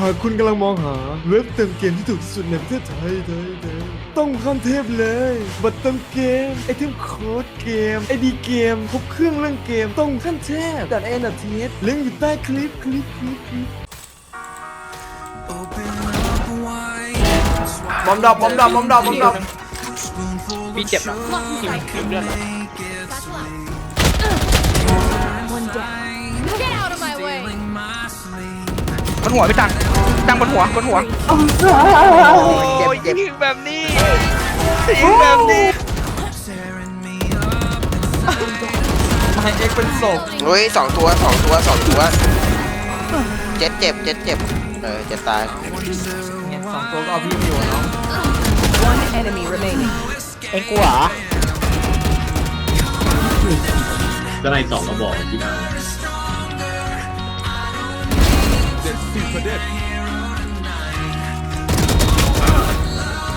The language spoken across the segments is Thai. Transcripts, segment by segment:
หากคุณกำลังมองหาเว็บเติมเกมที่ถูกที่สุดในประเทศไทยไทยไทยต้องข้ามเทพเลย บัตรเติมเกม ไอเทมโค้ดเกม ไอดีเกม ครบเครื่องเรื่องเกม ต้องขั้นเทพดัดเอ็นดัดเทสลิงก์อยู่ใต้คลิป คลิป คลิปคลิปบอมดอกบอมดอกบอมดอกบอมดอกพี่เจ็บนะพี่ถึงเลือดนะ One down. Get out of my way. บนหัวพี่ตัง ตังบนหัวบนหัวโอ้ยยิงแบบนี้ยิงแบบนี้ไฮเอ็กเป็นศพเฮ้ยสองตัวสองตัวสองตัวเจ็ดเจ็บเจ็ดเจ็บเออเจ็ดตายเนี่ยสองตัวก็เอาพี่อยู่เนาะ One enemy remaining. เอ็งกลัวเหรอ ก็ในสองกระบอกที่เอา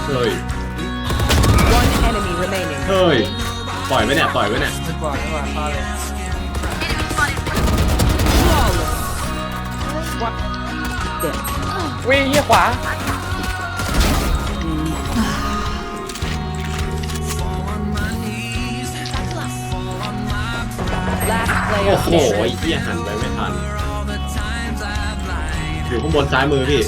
เฮ้ย One enemy remaining. เฮ้ยปล่อยไว้เนี่ยปล่อยไว้เนี่ยไม่กว่าไม่กว่าพลาดเลยวิ่งเหี้ยขวา Last โอ้ player โห standing. ไอ้เหี้ยหันไปไม่ทัน อยู่ข้างบนซ้ายมือพี่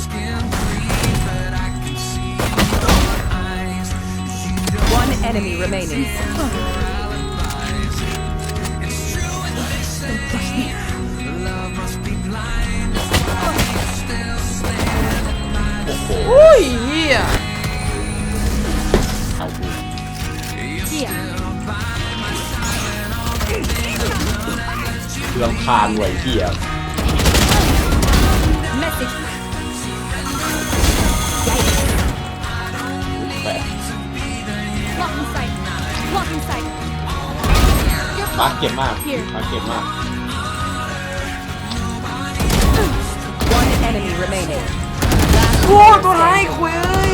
One enemy remaining. อุ้ยเฮียเรื่องคานไว้เหี้ย มาร์คเก็บมากมาร์คเก็บมาก One enemy remaining. โอ้ตัวร้ายคุยเอ้ย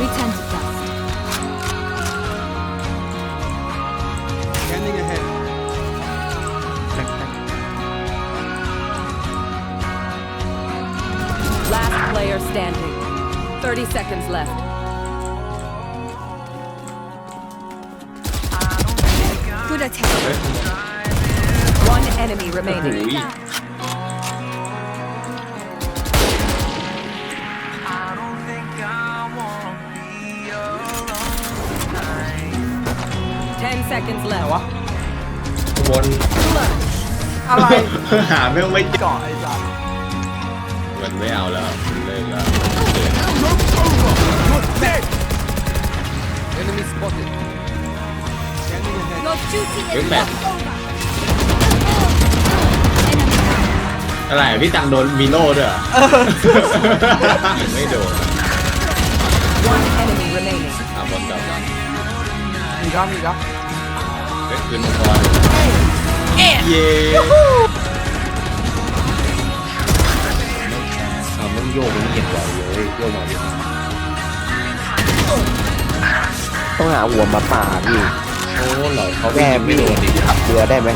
Return to dust. Scanning ahead Last player standing. 30 seconds left. Good attack. One enemy โอ้โห remaining. Ten seconds ไหน left. วะ บน อะไร หาไม่ไม่เจอ เกาะไอ้สัส มันไม่เอาแล้วเลิกแล้ว Enemy spotted Scanning ahead Your duty Good is man. not over. อะไรพี่ตังโดนวีโร่ด้วยเหรอไม่โดน One enemy remaining. อะบอลกลับกันมีครับมีครับเฮ้ยคืนมังกรเย้ทำต้องโยกมันเหยียดไหวเลยโยกมาดิต้องหาหัวมาป่าพี่ โอ้เหรอเขาแม่ไม่พี่โดนดิขับเรือได้ไหม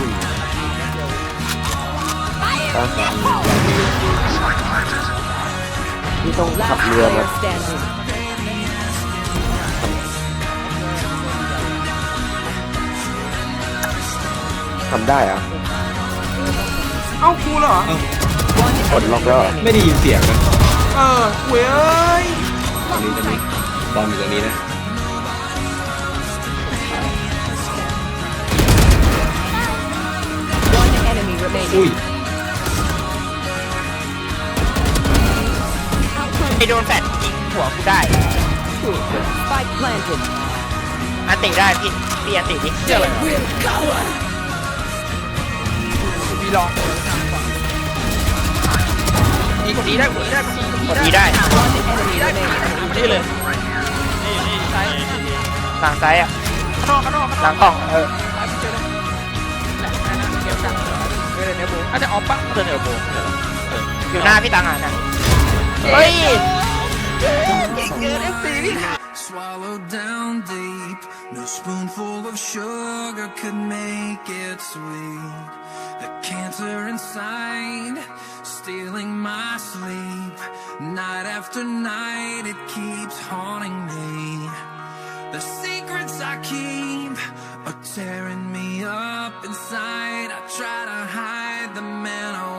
พี่ต้องขับ Last เรือมา player standing. ทำได้เหรอะเอ้ากูเหรอ One กดล็อกแล้วเหรอไม่ได้ยินเสียงนะเออคุยเอ้ยตรงนี้ตรงนี้บอลอยู่ตรงนี้นะ อุ้ยไอโดนแฟดยิงหัวกูได้ Spike planted. อันติได้พี่พี่อันติดิเชื่ออะไรพี่ลองนี่คนนี้ได้คนนี้ได้คนนี้ได้ One enemy remaining. นี่เลยทางซ้ายอะข้างนอกข้างนอกหลังกล่องเออ อาจจะออฟปะเดินเอลโบอยู่หน้าพี่ตังอ่ะนะเฮ้ย Swallowed down deep. No spoonful of sugar could make it sweet. The cancer inside stealing my sleep. Night after night, it keeps haunting me. The secrets I keep are tearing me up inside. I try to hide the man I